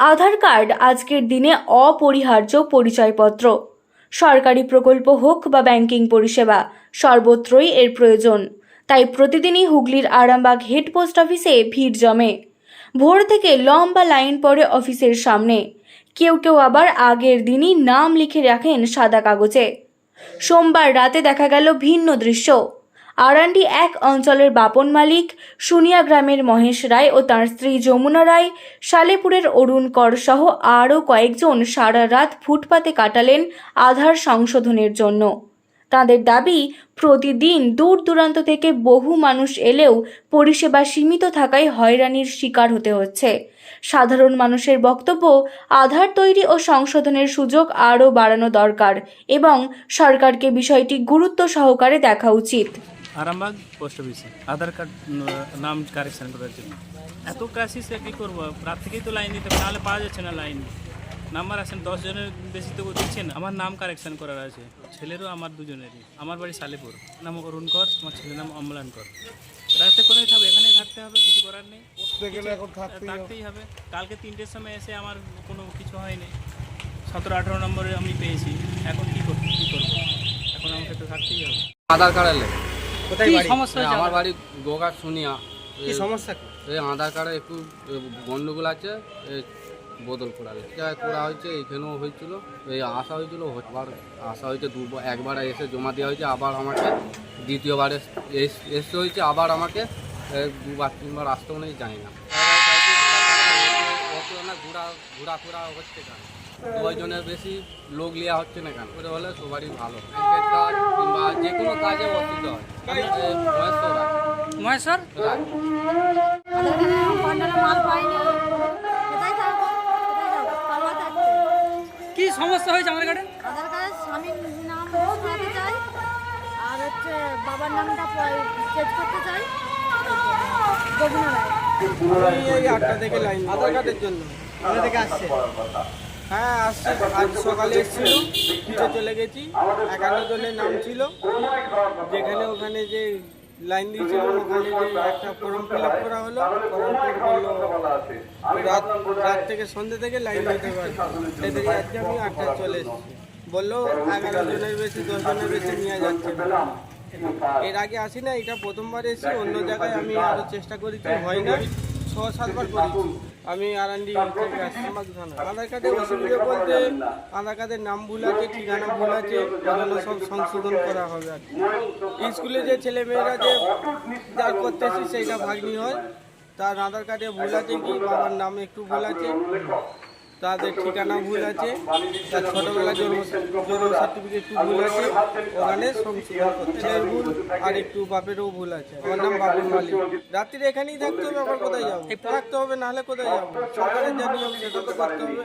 আধার card আজকের দিনে অপরিহার্য পরিচয়পত্র। সরকারি প্রকল্প হোক বা ব্যাংকিং পরিষেবা, সর্বত্রই এর প্রয়োজন। তাই প্রতিদিনই হুগলির আরামবাগ হেড পোস্ট অফিসে ভিড় জমে। ভোর থেকে লম্বা লাইন পড়ে অফিসের সামনে। কেউ কেউ আবার আগের দিনই নাম লিখে রাখেন সাদা কাগজে। সোমবার রাতে দেখা গেল ভিন্ন দৃশ্য। আরান্ডি এক অঞ্চলের বাপন মালিক সুনিয়া গ্রামের মহেশ রায় ও তার স্ত্রী যমুনা রায় সালেপুরের অরুণ কর সহ আরও কয়েকজন সারা রাত ফুটপাতে কাটালেন আধার সংশোধনের জন্য। তাদের দাবি, প্রতিদিন দূর দূরান্ত থেকে বহু মানুষ এলেও পরিষেবা সীমিত থাকায় হয়রানির শিকার হতে হচ্ছে। সাধারণ মানুষের বক্তব্য, আধার তৈরি ও সংশোধনের সুযোগ আরও বাড়ানো দরকার এবং সরকারকে বিষয়টি গুরুত্ব সহকারে দেখা উচিত। আরামবাগ পোস্ট অফিসে। আধার কার্ড নাম কারেকশন করার জন্য। এত ক্রাইসিসে কী করব? রাত থেকেই তো লাইন দিতে হবে নাহলে পাওয়া যাচ্ছে না লাইন নাম্বার আছেন দশ জনের বেশি তো দিচ্ছেন আমার নাম কারেকশন করার আছে। ছেলেরও আমার দুজনেরই। আমার বাড়ি সালেপুর। নাম অরুণ কর আমার ছেলের নাম অম্লান কর। রাস্তায় কোথায় থাকবে? এখানেই থাকতে হবে কিছু করার নেই। থাকতেই হবে। কালকে তিনটের সময় এসে আমার কোনো কিছু হয়নি। সতেরো আঠেরো নম্বরে আমি পেয়েছি। এখন কী করব কী করব? এখন আমাকে তো থাকতেই হবে। আধার কার্ডে সমস্যা হয়েছে আমার বাড়ি গোগা শুনিয়া। কি সমস্যা? কি? এই আধার কার্ডে একটু গন্ডগোল আছে বদল করা হয়েছে জায়গায় করা হয়েছে এইখানেও হয়েছিল এই আসা হয়েছিল আবার আসা হয়েছে দুবার একবার এসে জমা দেওয়া হয়েছে আবার আমাকে দ্বিতীয়বার এস- এস- হয়েছে আবার আমাকে দুবার তিনবার আসতেও নেই জানি না। না ঘোরা ঘোরাফোরা হচ্ছে কেন? প্রয়োজনের বেশি লোক নেওয়া হচ্ছে না কেন? করে হলে সবারই ভালো। কাজ কিংবা যে কোনো কাজে অসুবিধা হয়। মহেশ্বর কি সমস্যা হয়েছে আমার কাছে আধার কার্ডে স্বামীর নাম করাতে চাই আর হচ্ছে বাবার নামটা চেঞ্জ করতে চাই গোবিনা রায় এই আটটা থেকে লাইন আধার কার্ডের জন্য। থেকে আসছে হ্যাঁ আসছে। আজ সকালে এসেছিল পিঠে চলে গেছি। একান্ন জনের নাম ছিল। যেখানে ওখানে যে লাইন দিয়েছিল, ওখানে যে একটা ফর্ম ফিল আপ করা হলো। ফর্ম বলল রাত রাত থেকে সন্ধ্যে থেকে লাইন দিতে পারে সেই থেকে আজকে আমি আটটায় চলে এসেছি। বলল এগারো জনের বেশি, দশ জনের বেশি নিয়ে যাচ্ছে এর আগে আসি না, এটা প্রথমবার এসেছি। অন্য জায়গায় আমি আরও চেষ্টা করি করেছি, হয় না। ছ, সাতবার করেছি। আমি আরান্ডি আধার কার্ডে অসুবিধা বলতে আধার কার্ডের নাম ভুল আছে, ঠিকানা ভুল আছে ওগুলো সব সংশোধন করা হবে আর। স্কুলে যে ছেলেমেয়েরা যে যা করতেছি সেইটা ভাগ্নি হয়। তার আধার কার্ডে ভুল আছে কি, বাবার নাম একটু ভুল আছে। তাদের ঠিকানা ভুল আছে, তার ছোটোবেলা জন্ম জন্ম সার্টিফিকেট একটু ভুল আছে, ওখানে সংশোধন করতে ভুল, আর একটু বাপেরও ভুল আছে। আমার নাম বাবুল মালিক। রাত্রির এখানেই থাকতে হবে, আবার কোথায় যাব? থাকতে হবে, নাহলে কোথায় যাব? সরকারের যা নিয়ম, সেটা তো করতে হবে।